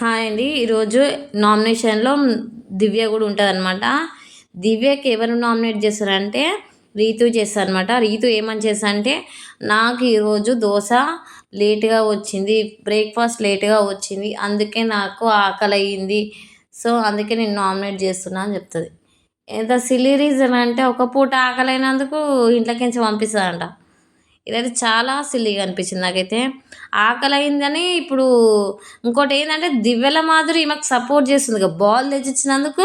Hi అండి. ఈరోజు నామినేషన్లో దివ్య కూడా ఉంటుంది అనమాట దివ్యకి ఎవరు నామినేట్ చేస్తారంటే రీతు చేస్తారనమాట రీతు ఏమని చేస్తా అంటే నాకు ఈరోజు దోశ లేట్గా వచ్చింది బ్రేక్ఫాస్ట్ లేట్గా వచ్చింది అందుకే నాకు ఆకలి అయ్యింది సో అందుకే నేను నామినేట్ చేస్తున్నా అని చెప్తుంది. ఎంత సిల్లీ రీజన్ అంటే ఒక పూట ఆకలి అయినందుకు ఇంట్లోకించి పంపిస్తుందంట ఇదైతే చాలా సిల్లీగా అనిపించింది నాకైతే. ఆకలి అయిందని ఇప్పుడు ఇంకోటి ఏంటంటే దివ్యల మాధురి ఈమెకు సపోర్ట్ చేస్తుంది బాల్ తెచ్చిచ్చినందుకు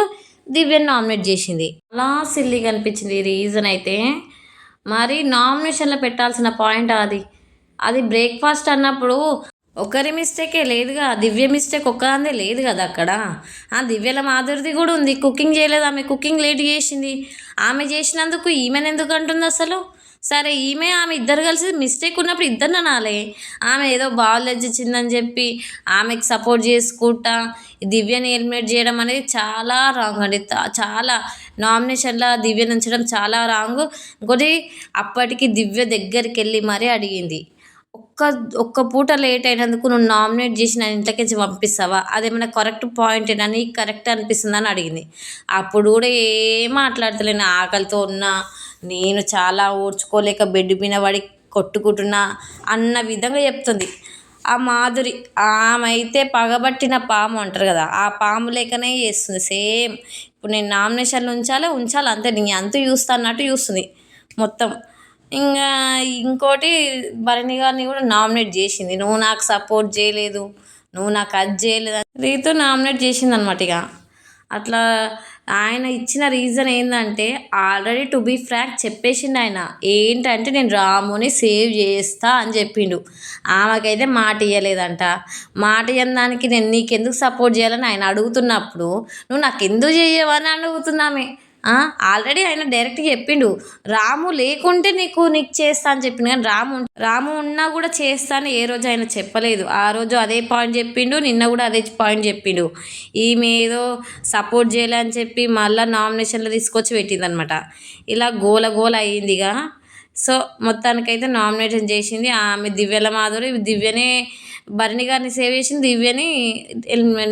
దివ్యను నామినేట్ చేసింది. అలా సిల్లీగా అనిపించింది రీజన్ అయితే. మరి నామినేషన్లో పెట్టాల్సిన పాయింట్ అది. అది బ్రేక్ఫాస్ట్ అన్నప్పుడు ఒకరి మిస్టేకే లేదుగా. దివ్య మిస్టేక్ ఒక్కదాందే లేదు కదా అక్కడ. ఆ దివ్యల మాధురిది కూడా ఉంది. కుకింగ్ చేయలేదు. ఆమె కుకింగ్ లేట్ చేసింది. ఆమె చేసినందుకు ఈమెను ఎందుకు అంటుంది అసలు? సరే ఈమె ఆమె ఇద్దరు కలిసి మిస్టేక్ ఉన్నప్పుడు ఇద్దరు అనాలి. ఆమె ఏదో బాల్ తెచ్చిచ్చిందని చెప్పి ఆమెకి సపోర్ట్ చేసుకుంటా దివ్యని ఎలిమినేట్ చేయడం అనేది చాలా రాంగ్ అండి. చాలా నామినేషన్లో దివ్యను ఉంచడం చాలా రాంగ్ ఇంకోటి అప్పటికి దివ్య దగ్గరికి వెళ్ళి మరీ అడిగింది ఒక్క ఒక్క పూట లేట్ అయినందుకు నువ్వు నామినేట్ చేసి నన్ను ఇంట్లోకి పంపిస్తావా? అదేమైనా కరెక్ట్ పాయింట్ ఏంటని కరెక్ట్ అనిపిస్తుందని అడిగింది. అప్పుడు కూడా ఏం మాట్లాడతలేను ఆకలితో ఉన్నా నేను చాలా ఓర్చుకోలేక బెడ్ మీద పడి కొట్టుకుంటున్నా అన్న విధంగా చెప్తుంది. ఆ మాధురి ఆమె అయితే పగబట్టిన పాము అంటారు కదా ఆ పాము లేకనే చేస్తుంది. సేమ్ ఇప్పుడు నేను నామినేషన్లు ఉంచాలి ఉంచాలి? అంతే నీ అంత చూస్తా అన్నట్టు చూస్తుంది మొత్తం. ఇంకా ఇంకోటి భరణి గారిని కూడా నామినేట్ చేసింది. నువ్వు నాకు సపోర్ట్ చేయలేదు నువ్వు నాకు అది చేయలేదు అని రీతు నామినేట్ చేసింది అనమాట ఇక. అట్లా ఆయన ఇచ్చిన రీజన్ ఏంటంటే ఆల్రెడీ టు బీ ఫ్రాంక్ చెప్పేసిండు ఆయన. ఏంటంటే నేను రాముని సేవ్ చేస్తా అని చెప్పిండు. ఆమెకైతే మాట ఇవ్వలేదంట మాట ఇవ్వని దానికి నేను నీకెందుకు సపోర్ట్ చేయాలని ఆయన అడుగుతున్నప్పుడు నువ్వు నాకు ఎందుకు చేయవని అడుగుతున్నామే? ఆల్రెడీ ఆయన డైరెక్ట్గా చెప్పిండు రాము లేకుంటే నీకు నీకు చేస్తా అని చెప్పిండు. కానీ రాము రాము ఉన్నా కూడా చేస్తా అని ఏ రోజు ఆయన చెప్పలేదు. ఆ రోజు అదే పాయింట్ చెప్పిండు నిన్న కూడా అదే పాయింట్ చెప్పిండు. ఈమె ఏదో సపోర్ట్ చేయలే అని చెప్పి మళ్ళీ నామినేషన్లో తీసుకొచ్చి పెట్టిందనమాట ఇలా గోల గోల అయ్యిందిగా సో మొత్తానికైతే నామినేషన్ చేసింది ఆమె దివ్యల మాధురి. దివ్యనే భరణి గారిని సేవ్ చేసింది దివ్యని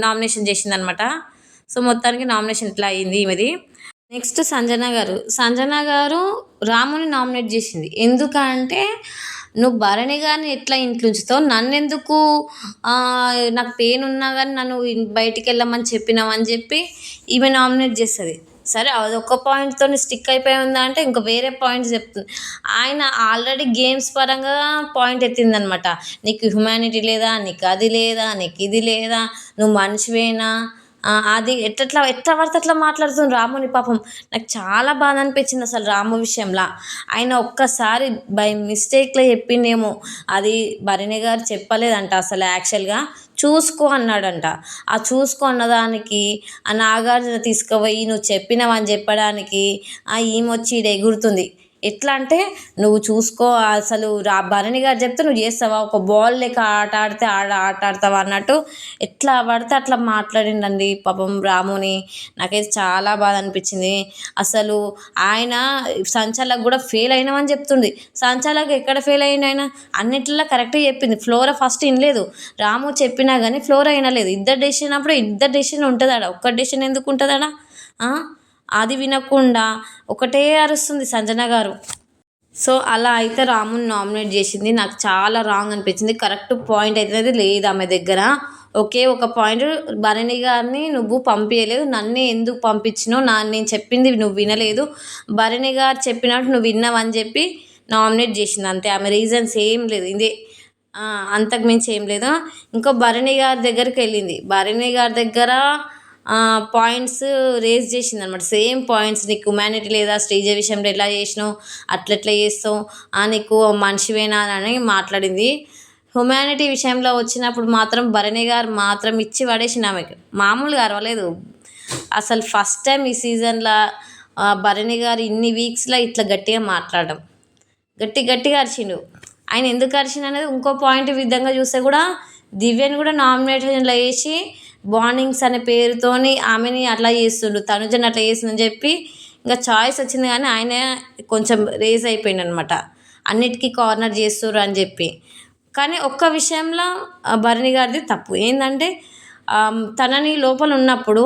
నామినేషన్ చేసింది అనమాట సో మొత్తానికి నామినేషన్ ఇట్లా అయ్యింది ఈమెది. నెక్స్ట్ సంజన గారు. సంజన గారు రాముని నామినేట్ చేసింది. ఎందుకంటే నువ్వు భరణి గారిని ఎట్లా ఇంట్లో ఉంచుతావు నన్ను ఎందుకు నాకు పెయిన్ ఉన్నా కానీ నన్ను బయటికి వెళ్ళమని చెప్పినావని చెప్పి ఈమె నామినేట్ చేస్తుంది. సరే అది ఒక పాయింట్తో స్టిక్ అయిపోయి ఉందా అంటే ఇంకా వేరే పాయింట్స్ చెప్తుంది. ఆయన ఆల్రెడీ గేమ్స్ పరంగా పాయింట్ ఎత్తిందనమాట. నీకు హ్యుమానిటీ లేదా? నీకు అది లేదా? నీకు ఇది లేదా? నువ్వు మనిషివేనా? అది ఎట్లా ఎట్లా పడితే అట్లా మాట్లాడుతుంది రాముని పాపం. నాకు చాలా బాధ అనిపించింది అసలు రాము విషయంలో. ఆయన ఒక్కసారి బై మిస్టేక్లో చెప్పిండేమో. అది భరణి గారు చెప్పలేదంట అసలు యాక్చువల్గా. చూసుకో అన్నాడంట. ఆ చూసుకో అన్నదానికి ఆ నాగార్జున తీసుకుపోయి నువ్వు చెప్పినవని చెప్పడానికి ఆ ఈమె వచ్చి ఈడ ఎగురుతుంది. ఎట్లా అంటే నువ్వు చూసుకో అసలు రా భరణి గారు చెప్తే నువ్వు చేస్తావా? ఒక బాల్ లెక్క ఆట ఆడితే ఆడ ఆట ఆడతావా అన్నట్టు ఎట్లా పడితే అట్లా మాట్లాడిండండి. పాపం రాముని నాకైతే చాలా బాధ అనిపించింది. అసలు ఆయన సంచాలకు కూడా ఫెయిల్ అయినామని చెప్తుంది సంచాలకు ఎక్కడ ఫెయిల్ అయిన ఆయన? అన్నిట్లో కరెక్ట్గా చెప్పింది. ఫ్లోరా ఫస్ట్ వినలేదు రాము చెప్పినా కానీ ఫ్లోరా వినలేదు ఇద్దరు డెసిషన్ అప్పుడు ఇద్దరు డెసిషన్ ఉంటుందాడ ఒక్క డెసిషన్ ఎందుకు ఉంటుందాడా అడా అది వినకుండా ఒకటే అరుస్తుంది సంజన గారు. సో అలా అయితే రాముని నామినేట్ చేసింది. నాకు చాలా రాంగ్ అనిపించింది. కరెక్ట్ పాయింట్ అయితే లేదు ఆమె దగ్గర. ఒకే ఒక పాయింట్ భరణి గారిని నువ్వు పంపించలేదు నన్నే ఎందుకు పంపించినావు నా నేను చెప్పింది నువ్వు వినలేదు. భరణి గారు చెప్పినట్టు నువ్వు విన్నావని చెప్పి నామినేట్ చేసింది. అంతే. ఆమె రీజన్స్ ఏం లేదు. ఇదే. అంతకు మించి ఏం లేదు. ఇంకో భరణి గారి దగ్గరికి వెళ్ళింది. భరణి గారి దగ్గర పాయింట్స్ రేజ్ చేసింది అనమాట సేమ్ పాయింట్స్ నీకు హ్యుమానిటీ లేదా స్టేజ్ విషయంలో ఎట్లా చేసినావు అట్లట్లా చేస్తావు నీకు మనిషివేనా అని మాట్లాడింది. హ్యుమానిటీ విషయంలో వచ్చినప్పుడు మాత్రం భరణి గారు మాత్రం ఇచ్చి పడేసింది ఆమెకు మామూలుగా అరవలేదు. అసలు ఫస్ట్ టైం ఈ సీజన్లో భరణి గారు ఇన్ని వీక్స్లో ఇట్లా గట్టిగా మాట్లాడడం. గట్టి గట్టిగా అరిచిండు. ఆయన ఎందుకు అరిచిండు అనేది ఇంకో పాయింట్ విధంగా చూస్తే కూడా దివ్యని కూడా నామినేషన్లో వేసి బాండింగ్స్ అనే పేరుతోని ఆమెని అట్లా చేస్తుండు. తనుజని అట్లా చేస్తుందని చెప్పి ఇంకా చాయిస్ వచ్చింది కానీ ఆయన కొంచెం రేజ్ అయిపోయింది అనమాట అన్నిటికీ కార్నర్ చేస్తుర్రు అని చెప్పి. కానీ ఒక్క విషయంలో భరణి గారిది తప్పు. ఏంటంటే తనని లోపల ఉన్నప్పుడు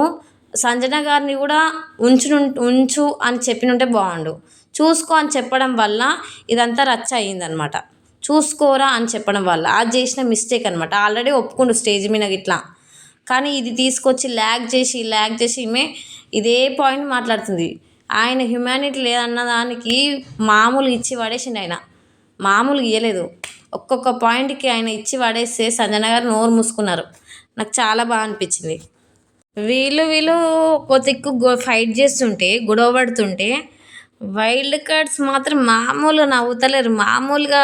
సంజన గారిని కూడా ఉంచు ఉంచు అని చెప్పినుంటే బాగుండు. చూసుకో అని చెప్పడం వల్ల ఇదంతా రచ్చ అయ్యిందనమాట. చూసుకోరా అని చెప్పడం వల్ల. అది చేసిన మిస్టేక్ అనమాట ఆల్రెడీ ఒప్పుకుండు స్టేజ్ మీద ఇట్లా కానీ ఇది తీసుకొచ్చి ల్యాగ్ చేసి ల్యాగ్ చేసి ఈమె ఇదే పాయింట్ మాట్లాడుతుంది. ఆయన హ్యుమానిటీ లేదన్న దానికి మామూలు ఇచ్చి పడేసిండు ఆయన. మామూలు ఇవ్వలేదు ఒక్కొక్క పాయింట్కి ఆయన ఇచ్చి పడేస్తే సంజన గారు నోరు మూసుకున్నారు. నాకు చాలా బాగా అనిపించింది. వీళ్ళు వీళ్ళు ఒక దిక్కు గొ- ఫైట్ చేస్తుంటే గొడవ పడుతుంటే వైల్డ్ కార్డ్స్ మాత్రం మామూలుగా నవ్వుతలేరు. మామూలుగా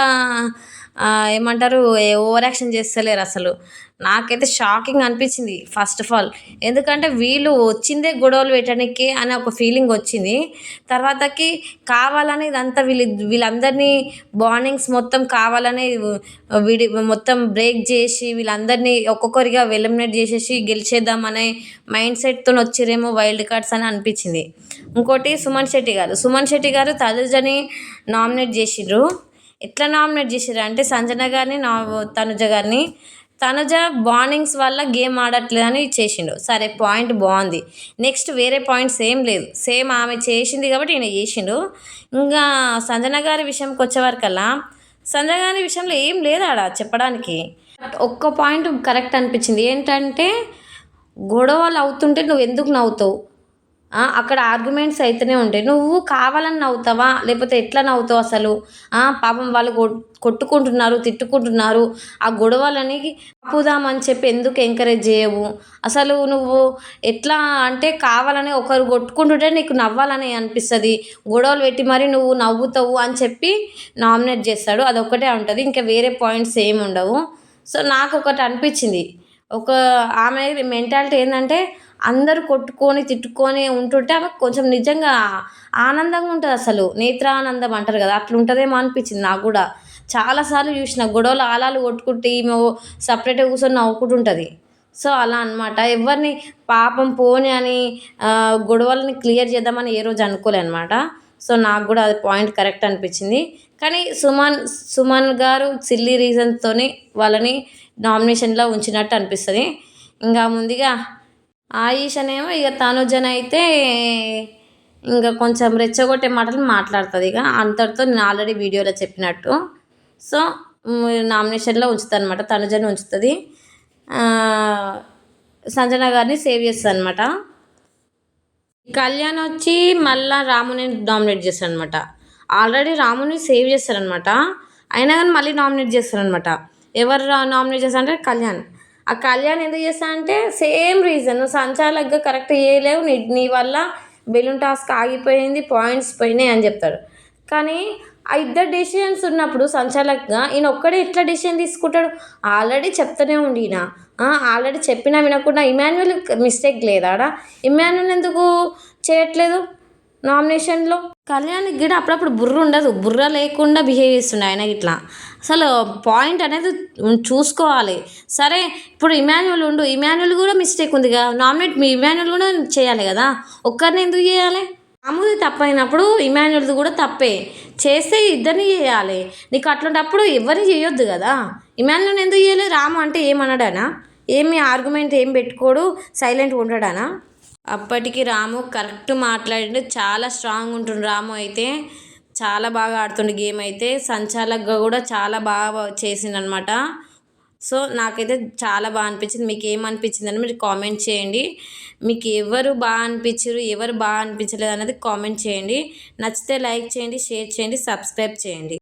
ఏమంటారు ఓవర్ యాక్షన్ చేస్తలేరు అసలు. నాకైతే షాకింగ్ అనిపించింది ఫస్ట్ ఆఫ్ ఆల్. ఎందుకంటే వీళ్ళు వచ్చిందే గొడవలు పెట్టడానికి అనే ఒక ఫీలింగ్ వచ్చింది. తర్వాతకి కావాలని ఇదంతా వీళ్ళు వీళ్ళందరినీ బాండింగ్స్ మొత్తం కావాలని విడి మొత్తం బ్రేక్ చేసి వీళ్ళందరినీ ఒక్కొక్కరిగా ఎలిమినేట్ చేసేసి గెలిచేద్దామనే మైండ్ సెట్తో వచ్చిరేమో వైల్డ్ కార్డ్స్ అని అనిపించింది. ఇంకోటి సుమన్ శెట్టి గారు. సుమన్ శెట్టి గారు తనుజని నామినేట్ చేసిండ్రు. ఎట్లా నామినేట్ చేసిర్రు అంటే సంజన గారిని నా తనుజ గారిని. తనుజ బాండింగ్స్ వల్ల గేమ్ ఆడట్లేదని చేసిండు. సరే పాయింట్ బాగుంది. నెక్స్ట్ వేరే పాయింట్స్ ఏం లేదు. సేమ్ ఆమె చేసింది కాబట్టి ఈయన చేసిండు. ఇంకా సంజన గారి విషయంకి వచ్చేవరకల్లా సంజన గారి విషయంలో ఏం లేదు ఆడ చెప్పడానికి. ఒక్క పాయింట్ కరెక్ట్ అనిపించింది. ఏంటంటే గొడవలు అవుతుంటే నువ్వు ఎందుకు నవ్వుతావు? అక్కడ ఆర్గ్యుమెంట్స్ అయితేనే ఉంటాయి. నువ్వు కావాలని నవ్వుతావా? లేకపోతే ఎట్లా నవ్వుతావు అసలు? పాపం వాళ్ళు కొట్టుకుంటున్నారు తిట్టుకుంటున్నారు. ఆ గొడవలని ఆపుదామని చెప్పి ఎందుకు ఎంకరేజ్ చేయవు? అసలు నువ్వు ఎట్లా అంటే కావాలని ఒకరు కొట్టుకుంటుంటే నీకు నవ్వాలని అనిపిస్తుంది. గొడవలు పెట్టి మరి నువ్వు నవ్వుతావు అని చెప్పి నామినేట్ చేస్తాడు. అదొక్కటే ఉంటుంది. ఇంకా వేరే పాయింట్స్ ఏమి ఉండవు. సో నాకు ఒకటి అనిపించింది. ఒక ఆమె మెంటాలిటీ ఏంటంటే అందరు కొట్టుకొని తిట్టుకొని ఉంటుంటే ఆమె కొంచెం నిజంగా ఆనందంగా ఉంటుంది అసలు. నేత్రానందం అంటారు కదా అట్లా ఉంటుందేమో అనిపించింది నాకు కూడా. చాలాసార్లు చూసిన గొడవలు ఆలాలు కొట్టుకుంటే ఈమె సపరేట్గా కూర్చొని నవ్వుకుంటుంటుంది సో అలా అనమాట ఎవరిని పాపం పోని అని గొడవలని క్లియర్ చేద్దామని ఏ రోజు అనుకోలే అనమాట సో నాకు కూడా అది పాయింట్ కరెక్ట్ అనిపించింది. కానీ సుమన్ సుమన్ గారు సిల్లీ రీజన్స్తోనే వాళ్ళని నామినేషన్లో ఉంచినట్టు అనిపిస్తుంది. ఇంకా ముందుగా ఆయిషనేమో ఇక తనుజన్ అయితే ఇంకా కొంచెం రెచ్చగొట్టే మాటలు మాట్లాడుతుంది ఇక. అంతటితో నేను ఆల్రెడీ వీడియోలో చెప్పినట్టు. సో నామినేషన్లో ఉంచుతాను అనమాట తనుజని ఉంచుతుంది. సంజన గారిని సేవ్ చేస్తుంది అనమాట కళ్యాణ్ వచ్చి మళ్ళా రాముని నామినేట్ చేస్తారనమాట ఆల్రెడీ రాముని సేవ్ చేస్తారనమాట అయినా కానీ మళ్ళీ నామినేట్ చేస్తారనమాట ఎవరు నామినేట్ చేస్తారంటే కళ్యాణ్. ఆ కళ్యాణ్ ఎందుకు చేస్తా అంటే సేమ్ రీజన్ నువ్వు సంచాలకుగా కరెక్ట్ చేయలేవు. నీ నీ వల్ల బెలూన్ టాస్క్ ఆగిపోయింది పాయింట్స్ పోయినాయి అని చెప్తాడు. కానీ ఆ ఇద్దరు డెసిషన్స్ ఉన్నప్పుడు సంచాలకంగా ఈయన ఒక్కడే ఎట్లా డెసిషన్ తీసుకుంటాడు? ఆల్రెడీ చెప్తూనే ఉండి ఈయన. ఆల్రెడీ చెప్పినా వినకుండా ఇమాన్యువల్ మిస్టేక్ లేదాడా ఇమాన్యువల్ ఎందుకు చేయట్లేదు నామినేషన్లో కళ్యాణ్కి కూడా అప్పుడప్పుడు బుర్ర ఉండదు. బుర్ర లేకుండా బిహేవ్ చేస్తుండే ఆయన ఇట్లా. అసలు పాయింట్ అనేది చూసుకోవాలి. సరే ఇప్పుడు ఇమాన్యువల్ ఉండు. ఇమాన్యువల్ కూడా మిస్టేక్ ఉంది కదా నామినేట్ మీ ఇమాన్యువల్ కూడా చేయాలి కదా? ఒక్కరిని ఎందుకు చేయాలి? తప్పైనప్పుడు ఇమాన్యుల్ది కూడా తప్పే. చేస్తే ఇద్దరిని చేయాలి. నీకు అట్లాంటప్పుడు ఎవరిని చేయొద్దు కదా? ఇమాన్యుల్ ఎందుకు చేయలేదు? రాము అంటే ఏమనడానా? ఏమి ఆర్గ్యుమెంట్ ఏం పెట్టుకోడు? సైలెంట్గా ఉంటాడానా అప్పటికి రాము కరెక్ట్ మాట్లాడిండు. చాలా స్ట్రాంగ్ ఉంటుండు రాము అయితే. చాలా బాగా ఆడుతుండు గేమ్ అయితే. సంచాలకుగా కూడా చాలా బాగా చేసిండనమాట సో నాకైతే చాలా బాగా అనిపించింది. మీకు ఏమనిపించింది అని మీరు కామెంట్ చేయండి. మీకు ఎవరు బాగా అనిపించారు ఎవరు బాగా అనిపించలేదు అనేది కామెంట్ చేయండి. నచ్చితే లైక్ చేయండి షేర్ చేయండి సబ్స్క్రైబ్ చేయండి.